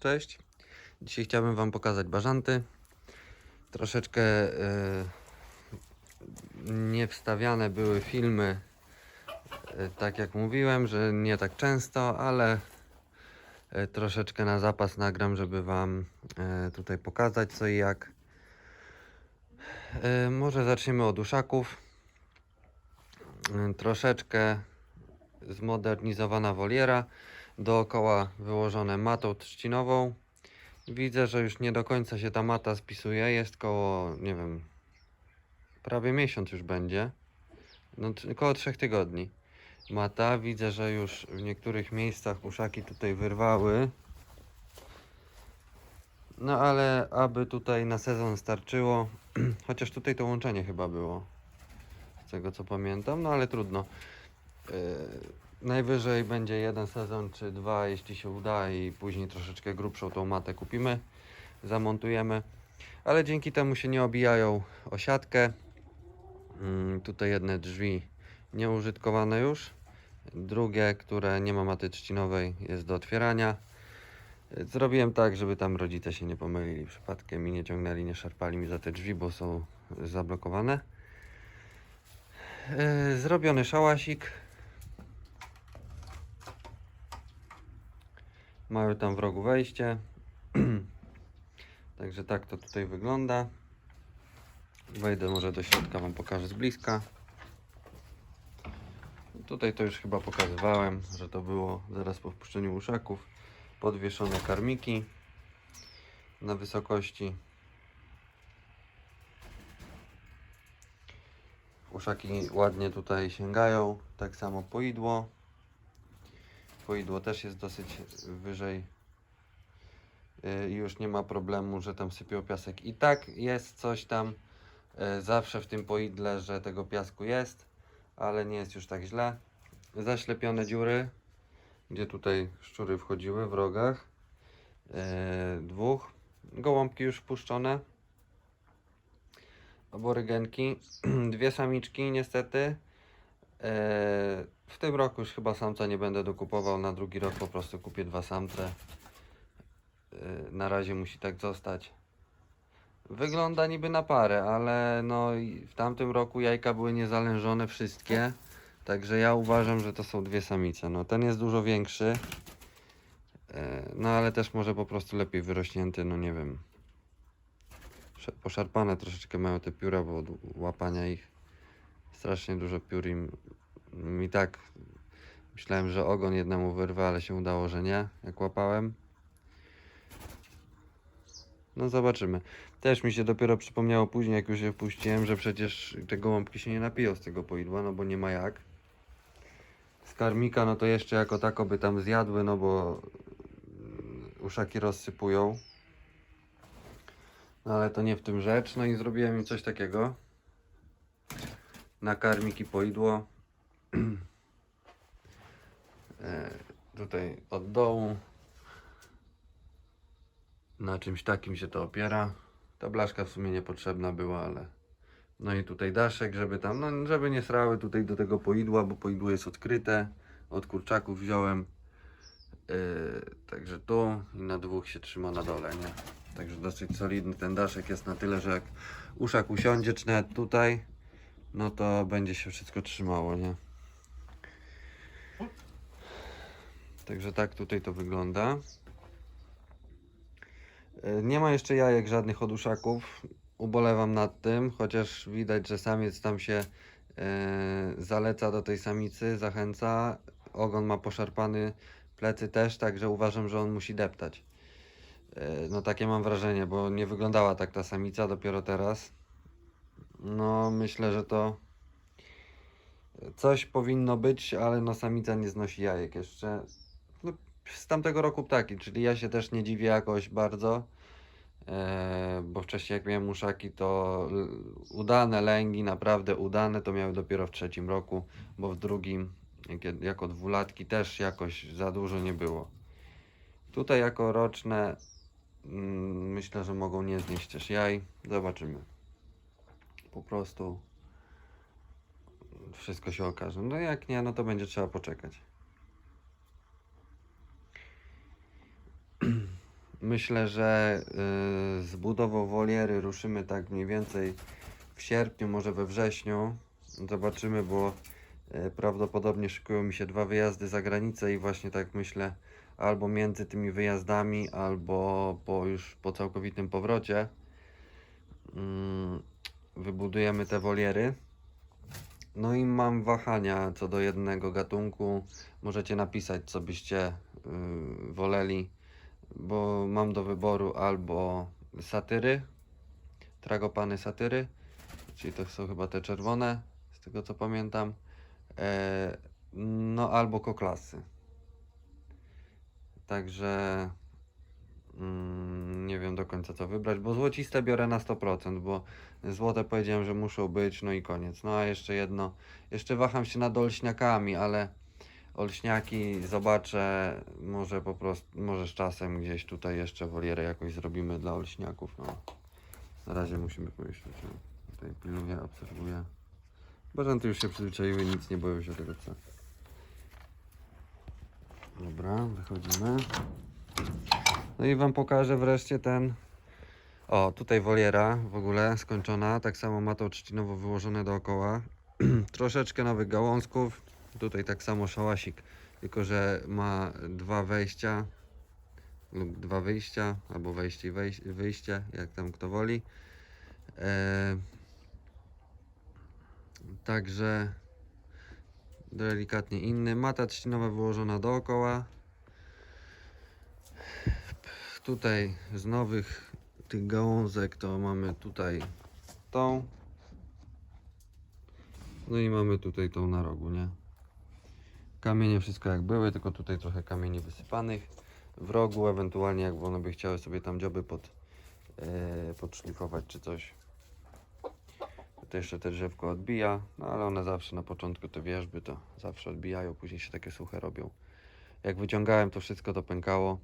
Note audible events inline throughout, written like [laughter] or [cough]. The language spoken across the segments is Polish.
Cześć. Dzisiaj chciałbym Wam pokazać bażanty. Troszeczkę e, nie wstawiane były filmy, e, tak jak mówiłem, że nie tak często, ale e, troszeczkę na zapas nagram, żeby Wam tutaj pokazać co i jak. Może zaczniemy od uszaków. Troszeczkę zmodernizowana woliera, dookoła wyłożone matą trzcinową. Widzę, że już nie do końca się ta mata spisuje, jest koło, nie wiem, prawie miesiąc już będzie, no t- koło trzech tygodni. Mata, widzę, że już w niektórych miejscach uszaki tutaj wyrwały. No ale aby tutaj na sezon starczyło, [clears throat] chociaż tutaj to łączenie chyba było, z tego co pamiętam, no ale trudno. Yy, najwyżej będzie jeden sezon czy dwa, jeśli się uda i później troszeczkę grubszą tą matę kupimy, zamontujemy. Ale dzięki temu się nie obijają o. Mm, tutaj jedne drzwi nieużytkowane już. Drugie, które nie ma maty trzcinowej, jest do otwierania. Zrobiłem tak, żeby tam rodzice się nie pomylili przypadkiem i nie ciągnęli, nie szarpali mi za te drzwi, bo są zablokowane. Yy, Zrobiony szałasik. Mają tam w rogu wejście. [clears throat] Także tak to tutaj wygląda. Wejdę może do środka, Wam pokażę z bliska. Tutaj to już chyba pokazywałem, że to było zaraz po wpuszczeniu uszaków. Podwieszone karmiki na wysokości. Uszaki ładnie tutaj sięgają, tak samo poidło. Poidło też jest dosyć wyżej Yy, i już nie ma problemu, że tam sypią piasek. I tak jest coś tam yy, zawsze w tym poidle, że tego piasku jest, ale nie jest już tak źle. Zaślepione dziury, gdzie tutaj szczury wchodziły w rogach. Yy, dwóch. Gołąbki już wpuszczone. Aborygenki. [clears throat] Dwie samiczki niestety. W tym roku już chyba samca nie będę dokupował, na drugi rok po prostu kupię dwa samce. Eee, na razie musi tak zostać. Wygląda niby na parę, ale no w tamtym roku jajka były niezalężone wszystkie. Także ja uważam, że to są dwie samice. No ten jest dużo większy. Eee, no ale też może po prostu lepiej wyrośnięty, no nie wiem. Poszarpane troszeczkę mają te pióra, bo od łapania ich strasznie dużo piór im, mi tak myślałem, że ogon jednemu wyrwę, ale się udało, że nie, jak łapałem. No zobaczymy. Też mi się dopiero przypomniało później, jak już je wpuściłem, że przecież te gołąbki się nie napiją z tego poidła, no bo nie ma jak. Z karmika, no to jeszcze jako tako by tam zjadły, no bo mm, uszaki rozsypują. No ale to nie w tym rzecz. No i zrobiłem im coś takiego. Na karmik i poidło. [clears throat] e, tutaj od dołu. Na czymś takim się to opiera. Ta blaszka w sumie niepotrzebna była, ale. No i tutaj daszek, żeby tam, no żeby nie srały tutaj do tego poidła, bo poidło jest odkryte. Od kurczaków wziąłem. Yy, także tu i na dwóch się trzyma na dole, nie? Także dosyć solidny ten daszek jest na tyle, że jak uszak usiądzie, czy nawet tutaj, no to będzie się wszystko trzymało, nie? Także tak tutaj to wygląda. Yy, Nie ma jeszcze jajek żadnych od uszaków. Ubolewam nad tym, chociaż widać, że samiec tam się yy, zaleca do tej samicy, zachęca. Ogon ma poszarpany, plecy też, także uważam, że on musi deptać. E, No takie mam wrażenie, bo nie wyglądała tak ta samica dopiero teraz. No myślę, że to coś powinno być, ale no samica nie znosi jajek jeszcze. Z tamtego roku ptaki, czyli ja się też nie dziwię jakoś bardzo. E, bo wcześniej jak miałem uszaki to udane lęgi, naprawdę udane to miały dopiero w trzecim roku, bo w drugim jak- jako dwulatki też jakoś za dużo nie było. Tutaj jako roczne Mm, Myślę, że mogą nie znieść też jaj. Zobaczymy. Po prostu wszystko się okaże. No jak nie, no to będzie trzeba poczekać. Myślę, że y, z budową woliery ruszymy tak mniej więcej w sierpniu, może we wrześniu. Zobaczymy, bo y, prawdopodobnie szykują mi się dwa wyjazdy za granicę i właśnie tak myślę, albo między tymi wyjazdami, albo po już po całkowitym powrocie mm, wybudujemy te woliery. No i mam wahania co do jednego gatunku. Możecie napisać, co byście y, woleli, bo mam do wyboru albo satyry, tragopany satyry, czyli to są chyba te czerwone, z tego co pamiętam, e, no albo koklasy. Także mm, nie wiem do końca co wybrać, bo złociste biorę na 100%, bo złote powiedziałem, że muszą być, no i koniec. No a jeszcze jedno, jeszcze waham się nad olśniakami, ale olśniaki zobaczę, może po prostu, może z czasem gdzieś tutaj jeszcze wolierę jakoś zrobimy dla olśniaków, no. Na razie musimy pomyśleć, no. Tutaj pilnuję, obserwuję. Bożenty już się przyzwyczaiły, nic nie boją się tego co. Dobra, wychodzimy. No i wam pokażę wreszcie ten. O, tutaj woliera w ogóle skończona. Tak samo ma to trzcinowo wyłożone dookoła. [clears throat] Troszeczkę nowych gałązków. Tutaj tak samo szałasik, tylko że ma dwa wejścia lub dwa wyjścia, albo wejście i wyjście, jak tam kto woli. E, także delikatnie inny. Mata trzcinowa wyłożona dookoła. Tutaj z nowych tych gałązek to mamy tutaj tą. No i mamy tutaj tą na rogu, nie? Kamienie wszystko jak były, tylko tutaj trochę kamieni wysypanych w rogu, ewentualnie jak one by chciały sobie tam dzioby pod, e, podszlifować czy coś. Tutaj jeszcze te drzewko odbija, no ale one zawsze na początku te wierzby to zawsze odbijają, później się takie suche robią. Jak wyciągałem to wszystko to pękało.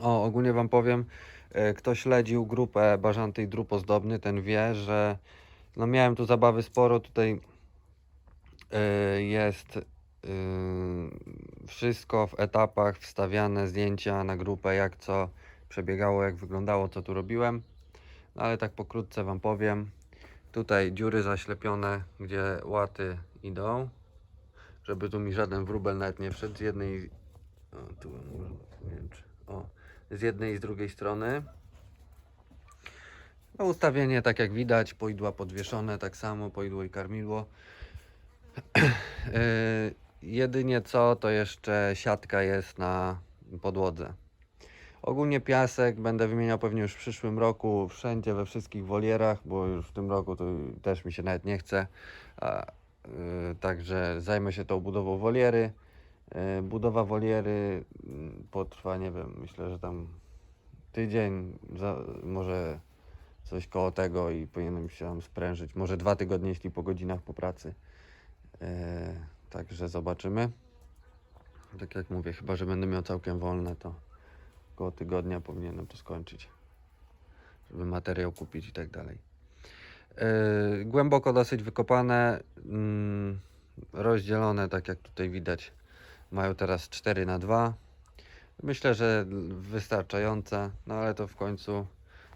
O, ogólnie wam powiem, e, kto śledził grupę Bażanty i Drób Ozdobny, ten wie, że no miałem tu zabawy sporo, tutaj e, jest wszystko w etapach, wstawiane zdjęcia na grupę, jak co przebiegało, jak wyglądało, co tu robiłem. No ale tak pokrótce wam powiem. Tutaj dziury zaślepione, gdzie łaty idą, żeby tu mi żaden wróbel nawet nie wszedł z jednej, o, tu nie wiem czy, o, z jednej i z drugiej strony. No, ustawienie tak jak widać, poidła podwieszone, tak samo poidło i karmidło. [clears throat] Yy, jedynie co, to jeszcze siatka jest na podłodze. Ogólnie piasek będę wymieniał pewnie już w przyszłym roku, wszędzie, we wszystkich wolierach, bo już w tym roku to też mi się nawet nie chce. A, yy, także zajmę się tą budową woliery. Yy, budowa woliery mm, potrwa, nie wiem, myślę, że tam tydzień, za, może coś koło tego i powinienem się tam sprężyć. Może dwa tygodnie, jeśli po godzinach po pracy. E, także zobaczymy. Tak jak mówię, chyba że będę miał całkiem wolne, to koło tygodnia powinienem to skończyć, żeby materiał kupić i tak dalej. E, głęboko dosyć wykopane, mm, rozdzielone, tak jak tutaj widać. Mają teraz 4 na 2 Myślę, że wystarczające, no ale to w końcu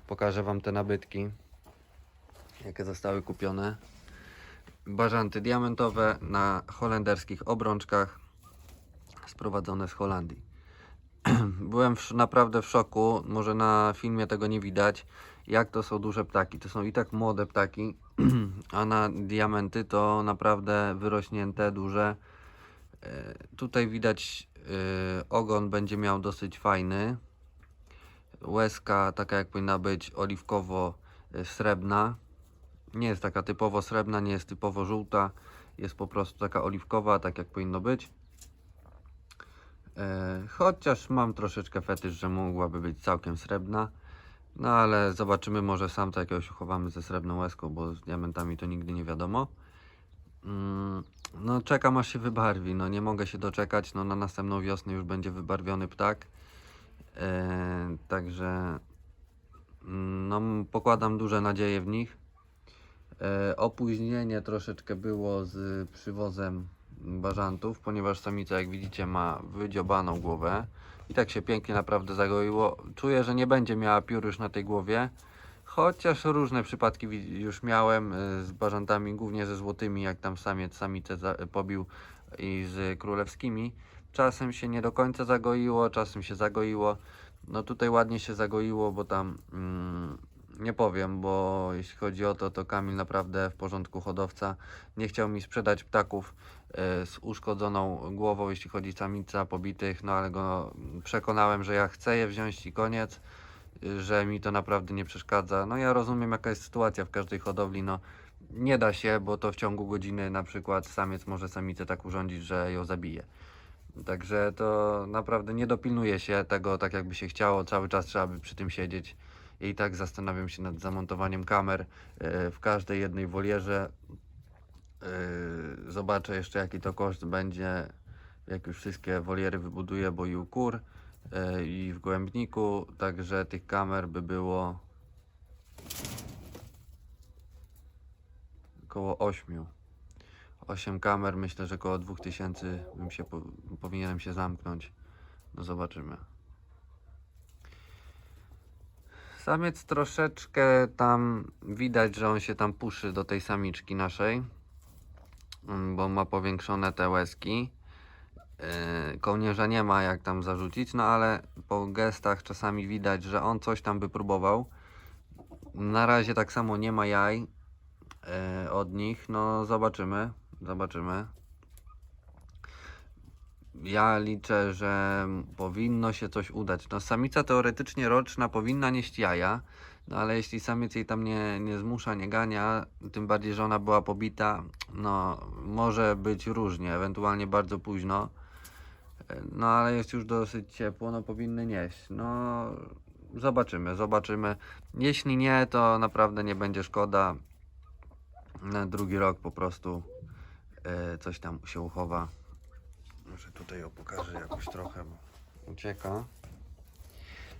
pokażę Wam te nabytki, jakie zostały kupione. Bażanty diamentowe na holenderskich obrączkach, sprowadzone z Holandii. [clears throat] Byłem w, naprawdę w szoku, może na filmie tego nie widać, jak to są duże ptaki. To są i tak młode ptaki, [clears throat] a na diamenty to naprawdę wyrośnięte, duże. E, Tutaj widać e, ogon będzie miał dosyć fajny. Łezka taka jak powinna być oliwkowo-srebrna. Nie jest taka typowo srebrna, nie jest typowo żółta. Jest po prostu taka oliwkowa, tak jak powinno być. E, chociaż mam troszeczkę fetysz, że mogłaby być całkiem srebrna. No ale zobaczymy, może samca jakiegoś uchowamy ze srebrną łezką, bo z diamentami to nigdy nie wiadomo. Mm, no czekam aż się wybarwi, no nie mogę się doczekać, no na następną wiosnę już będzie wybarwiony ptak. E, także mm, no, pokładam duże nadzieje w nich. E, opóźnienie troszeczkę było z przywozem bażantów, ponieważ samica jak widzicie ma wydziobaną głowę. I tak się pięknie naprawdę zagoiło. Czuję, że nie będzie miała piór już na tej głowie. Chociaż różne przypadki już miałem y, z bażantami, głównie ze złotymi, jak tam samiec samicę pobił i z królewskimi. Czasem się nie do końca zagoiło, czasem się zagoiło. No tutaj ładnie się zagoiło, bo tam mm, nie powiem, bo jeśli chodzi o to, to Kamil naprawdę w porządku hodowca. Nie chciał mi sprzedać ptaków e, z uszkodzoną głową, jeśli chodzi samica pobitych, no ale go przekonałem, że ja chcę je wziąć i koniec, y, że mi to naprawdę nie przeszkadza. No ja rozumiem jaka jest sytuacja w każdej hodowli, no nie da się, bo to w ciągu godziny na przykład samiec może samicę tak urządzić, że ją zabije. Także to naprawdę nie dopilnuje się tego tak jakby się chciało, cały czas trzeba by przy tym siedzieć. I tak zastanawiam się nad zamontowaniem kamer e, w każdej jednej wolierze. E, Zobaczę jeszcze jaki to koszt będzie, jak już wszystkie woliery wybuduję, bo i u kur e, i w Głębniku, także tych kamer by było około 8. 8 kamer, myślę, że około 2000 bym się po, powinienem się zamknąć. No zobaczymy. Samiec troszeczkę tam widać, że on się tam puszy do tej samiczki naszej, mm, bo ma powiększone te łezki. Yy, Kołnierza nie ma jak tam zarzucić, no ale po gestach czasami widać, że on coś tam by próbował. Na razie tak samo nie ma jaj yy, od nich, no zobaczymy, zobaczymy. Ja liczę, że powinno się coś udać. No samica teoretycznie roczna powinna nieść jaja, no ale jeśli samiec jej tam nie, nie zmusza, nie gania, tym bardziej, że ona była pobita, no może być różnie, ewentualnie bardzo późno. No ale jest już dosyć ciepło, no powinny nieść. No zobaczymy, zobaczymy. Jeśli nie, to naprawdę nie będzie szkoda. Na drugi rok po prostu e, coś tam się uchowa. Może tutaj ją pokażę jakoś trochę, bo ucieka.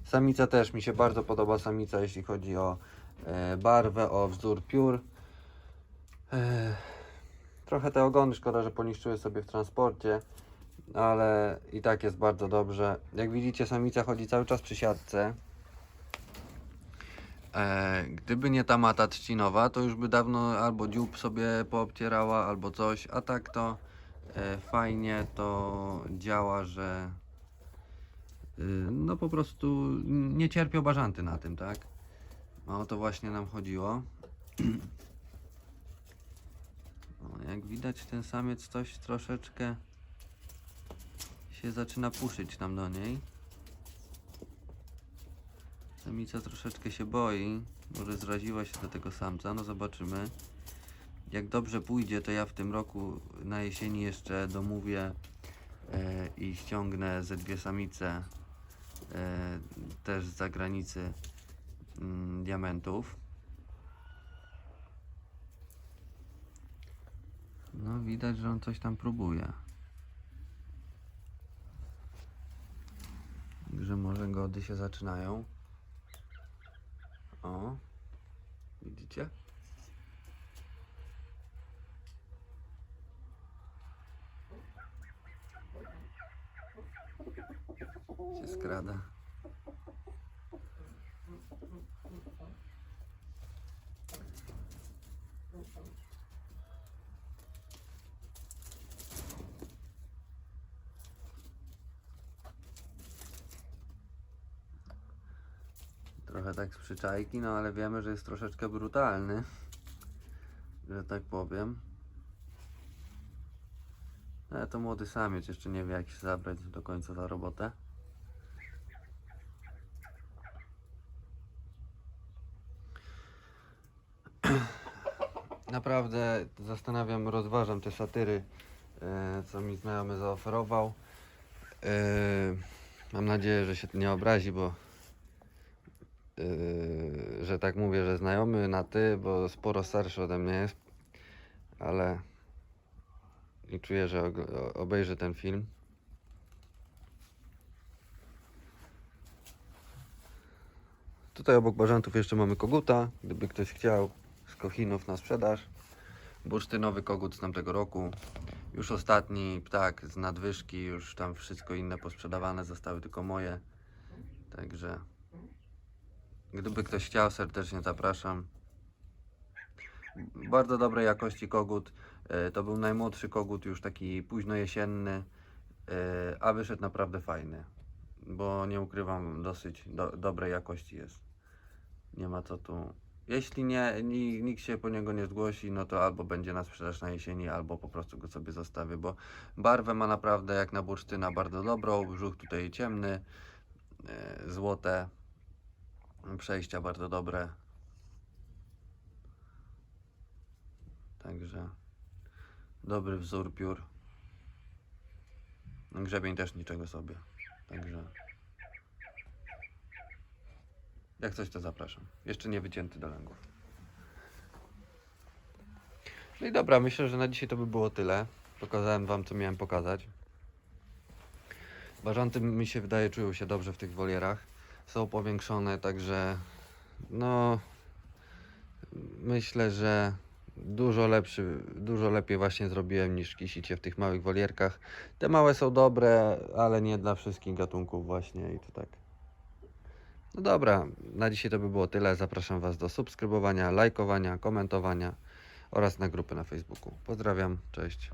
Samica też mi się bardzo podoba samica, jeśli chodzi o e, barwę, o wzór piór. E, trochę te ogony szkoda, że poniszczyły sobie w transporcie, ale i tak jest bardzo dobrze. Jak widzicie, samica chodzi cały czas przy siatce. E, gdyby nie ta mata trzcinowa, to już by dawno albo dziób sobie poobcierała, albo coś, a tak to fajnie to działa, że y, no po prostu nie cierpią bażanty na tym, tak? No o to właśnie nam chodziło. [clears throat] O, jak widać ten samiec coś troszeczkę się zaczyna puszyć tam do niej. Samica troszeczkę się boi, może zraziła się do tego samca, no zobaczymy. Jak dobrze pójdzie, to ja w tym roku na jesieni jeszcze domówię e, i ściągnę ze dwie samice e, też z zagranicy mm, diamentów. No widać, że on coś tam próbuje. Także może gody się zaczynają. O, widzicie? Się skrada. Trochę tak z przyczajki, no ale wiemy, że jest troszeczkę brutalny, że tak powiem. Ale to młody samiec, jeszcze nie wie jak się zabrać do końca za robotę. Naprawdę zastanawiam, rozważam te satyry, e, co mi znajomy zaoferował. E, mam nadzieję, że się nie obrazi, bo yy, że tak mówię, że znajomy na ty, bo sporo starszy ode mnie jest, ale i czuję, że obejrzy ten film. Tutaj obok bażantów jeszcze mamy koguta, gdyby ktoś chciał z kochinów na sprzedaż. Bursztynowy kogut z tamtego roku. Już ostatni ptak z nadwyżki, już tam wszystko inne posprzedawane, zostały tylko moje. Także gdyby ktoś chciał, serdecznie zapraszam. Bardzo dobrej jakości kogut. E, To był najmłodszy kogut, już taki późno jesienny, e, a wyszedł naprawdę fajny. Bo nie ukrywam, dosyć do, dobrej jakości jest. Nie ma co tu. Jeśli nie, ni, nikt się po niego nie zgłosi, no to albo będzie na sprzedaż na jesieni, albo po prostu go sobie zostawię, bo barwę ma naprawdę jak na bursztyna bardzo dobrą, brzuch tutaj ciemny, e, złote, przejścia bardzo dobre. Także dobry wzór piór. Grzebień też niczego sobie. Także jak coś to zapraszam. Jeszcze nie wycięty do lęgów. No i dobra, myślę, że na dzisiaj to by było tyle. Pokazałem wam co miałem pokazać. Bażanty mi się wydaje czują się dobrze w tych wolierach. Są powiększone, także no myślę, że dużo lepszy, dużo lepiej właśnie zrobiłem niż kisicie w tych małych wolierkach. Te małe są dobre, ale nie dla wszystkich gatunków właśnie i to tak. No dobra, na dzisiaj to by było tyle. Zapraszam Was do subskrybowania, lajkowania, komentowania oraz na grupy na Facebooku. Pozdrawiam, cześć.